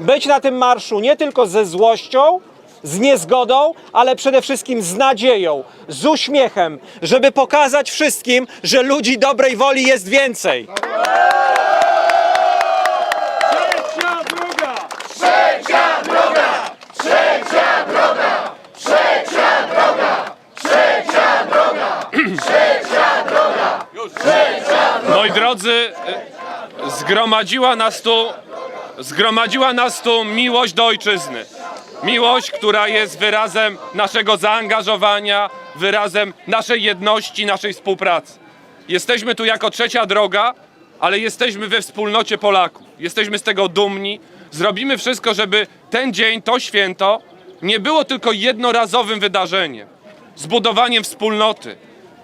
być na tym marszu nie tylko ze złością, z niezgodą, ale przede wszystkim z nadzieją, z uśmiechem, żeby pokazać wszystkim, że ludzi dobrej woli jest więcej. Trzecia droga! Moi drodzy, e, zgromadziła nas tu, zgromadziła nas tu miłość do ojczyzny. Miłość, która jest wyrazem naszego zaangażowania, wyrazem naszej jedności, naszej współpracy. Jesteśmy tu jako trzecia droga, ale jesteśmy we wspólnocie Polaków. Jesteśmy z tego dumni. Zrobimy wszystko, żeby ten dzień, to święto nie było tylko jednorazowym wydarzeniem, zbudowaniem wspólnoty,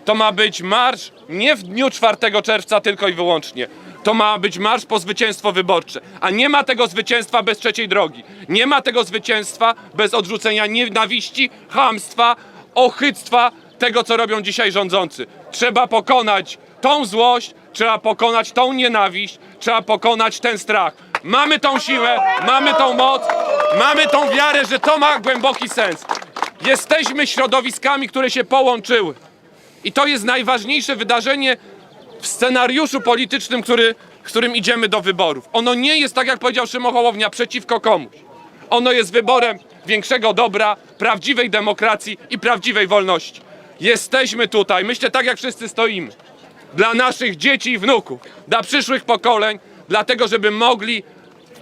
to ma być marsz nie w dniu 4 czerwca tylko i wyłącznie. To ma być marsz po zwycięstwo wyborcze. A nie ma tego zwycięstwa bez trzeciej drogi. Nie ma tego zwycięstwa bez odrzucenia nienawiści, chamstwa, ochyctwa tego, co robią dzisiaj rządzący. Trzeba pokonać tą złość, trzeba pokonać tą nienawiść, trzeba pokonać ten strach. Mamy tą siłę, mamy tą moc, mamy tą wiarę, że to ma głęboki sens. Jesteśmy środowiskami, które się połączyły. I to jest najważniejsze wydarzenie w scenariuszu politycznym, który, którym idziemy do wyborów. Ono nie jest, tak jak powiedział Szymon Hołownia, przeciwko komuś. Ono jest wyborem większego dobra, prawdziwej demokracji i prawdziwej wolności. Jesteśmy tutaj, myślę tak jak wszyscy stoimy, dla naszych dzieci i wnuków, dla przyszłych pokoleń, dlatego żeby mogli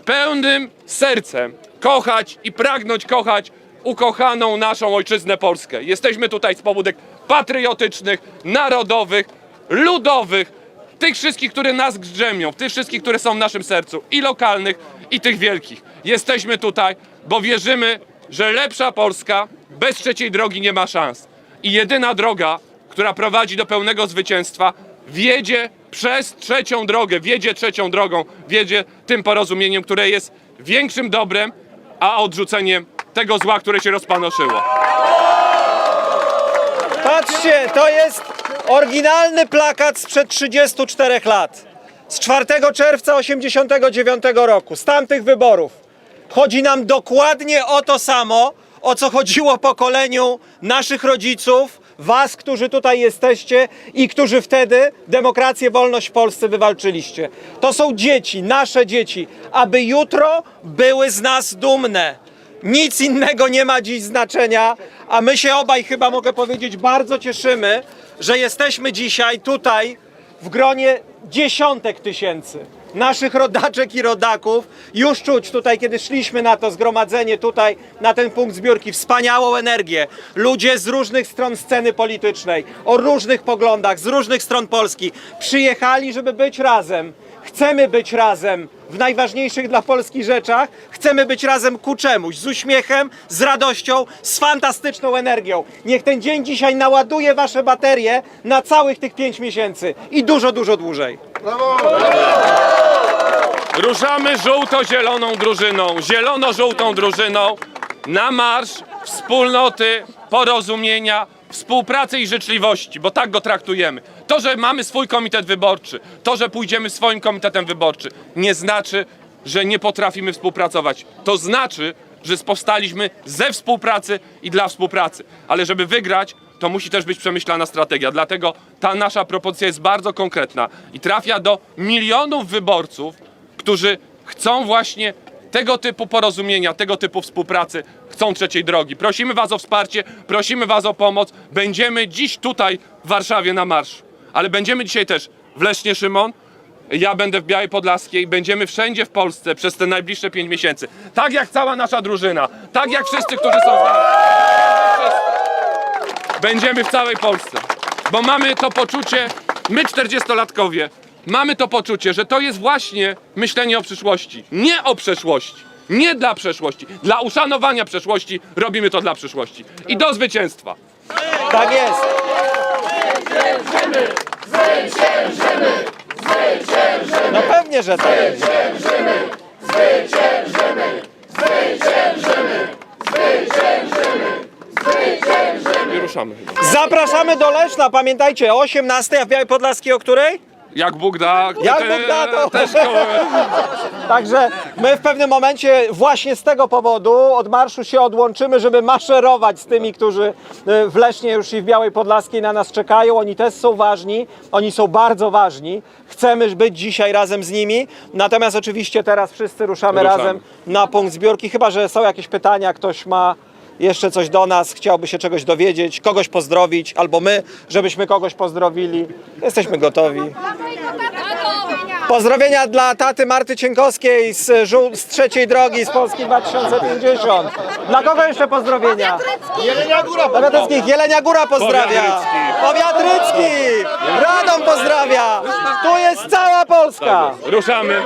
pełnym sercem kochać i pragnąć kochać ukochaną naszą ojczyznę Polskę. Jesteśmy tutaj z pobudek patriotycznych, narodowych, ludowych, tych wszystkich, które nas grzemią, tych wszystkich, które są w naszym sercu, i lokalnych, i tych wielkich. Jesteśmy tutaj, bo wierzymy, że lepsza Polska bez trzeciej drogi nie ma szans. I jedyna droga, która prowadzi do pełnego zwycięstwa, wiedzie przez trzecią drogę, wiedzie trzecią drogą, wiedzie tym porozumieniem, które jest większym dobrem, a odrzuceniem tego zła, które się rozpanoszyło. Patrzcie, to jest oryginalny plakat sprzed 34 lat. Z 4 czerwca 89 roku, z tamtych wyborów. Chodzi nam dokładnie o to samo, o co chodziło pokoleniu naszych rodziców, was, którzy tutaj jesteście i którzy wtedy demokrację, wolność w Polsce wywalczyliście. To są dzieci, nasze dzieci, aby jutro były z nas dumne. Nic innego nie ma dziś znaczenia, a my się obaj chyba mogę powiedzieć bardzo cieszymy, że jesteśmy dzisiaj tutaj w gronie dziesiątek tysięcy naszych rodaczek i rodaków. Już czuć tutaj, kiedy szliśmy na to zgromadzenie tutaj, na ten punkt zbiórki, wspaniałą energię. Ludzie z różnych stron sceny politycznej, o różnych poglądach, z różnych stron Polski przyjechali, żeby być razem. Chcemy być razem w najważniejszych dla Polski rzeczach. Chcemy być razem ku czemuś, z uśmiechem, z radością, z fantastyczną energią. Niech ten dzień dzisiaj naładuje wasze baterie na całych tych pięć miesięcy i dużo, dużo dłużej. Ruszamy żółto-zieloną drużyną, zielono-żółtą drużyną na marsz wspólnoty, porozumienia, współpracy i życzliwości, bo tak go traktujemy. To, że mamy swój komitet wyborczy, to, że pójdziemy swoim komitetem wyborczym, nie znaczy, że nie potrafimy współpracować. To znaczy, że powstaliśmy ze współpracy i dla współpracy. Ale żeby wygrać, to musi też być przemyślana strategia. Dlatego ta nasza propozycja jest bardzo konkretna i trafia do milionów wyborców, którzy chcą właśnie tego typu porozumienia, tego typu współpracy, chcą trzeciej drogi. Prosimy Was o wsparcie, prosimy Was o pomoc. Będziemy dziś tutaj w Warszawie na marszu, ale będziemy dzisiaj też w Lesznie Szymon. Ja będę w Białej Podlaskiej, będziemy wszędzie w Polsce przez te najbliższe pięć miesięcy. Tak jak cała nasza drużyna, tak jak wszyscy, którzy są z nami. Będziemy w całej Polsce, bo mamy to poczucie, my 40-latkowie, mamy to poczucie, że to jest właśnie myślenie o przyszłości, nie o przeszłości, nie dla przeszłości, dla uszanowania przeszłości robimy to dla przyszłości. I do zwycięstwa. Tak jest. No pewnie, że tak. I ruszamy. Zapraszamy do Leszna, pamiętajcie, o 18, a w Białej Podlaskiej o której? Jak Bóg da, Jak te- Bóg da, to- też koło... Także my w pewnym momencie właśnie z tego powodu od marszu się odłączymy, żeby maszerować z tymi, którzy y, w Lesznie już i w Białej Podlaskiej na nas czekają. Oni też są ważni, oni są bardzo ważni. Chcemy być dzisiaj razem z nimi. Natomiast oczywiście teraz wszyscy ruszamy, Ruszamy. razem na punkt zbiórki. Chyba, że są jakieś pytania, ktoś ma jeszcze coś do nas, chciałby się czegoś dowiedzieć, kogoś pozdrowić, albo my, żebyśmy kogoś pozdrowili. Jesteśmy gotowi. Pozdrowienia dla taty Marty Cienkowskiej z, żół- z trzeciej drogi z Polski 2050. Dla kogo jeszcze pozdrowienia? Jelenia Góra. Jelenia Góra pozdrawia. Powiatrycki. Radom pozdrawia. Tu jest cała Polska. Ruszamy.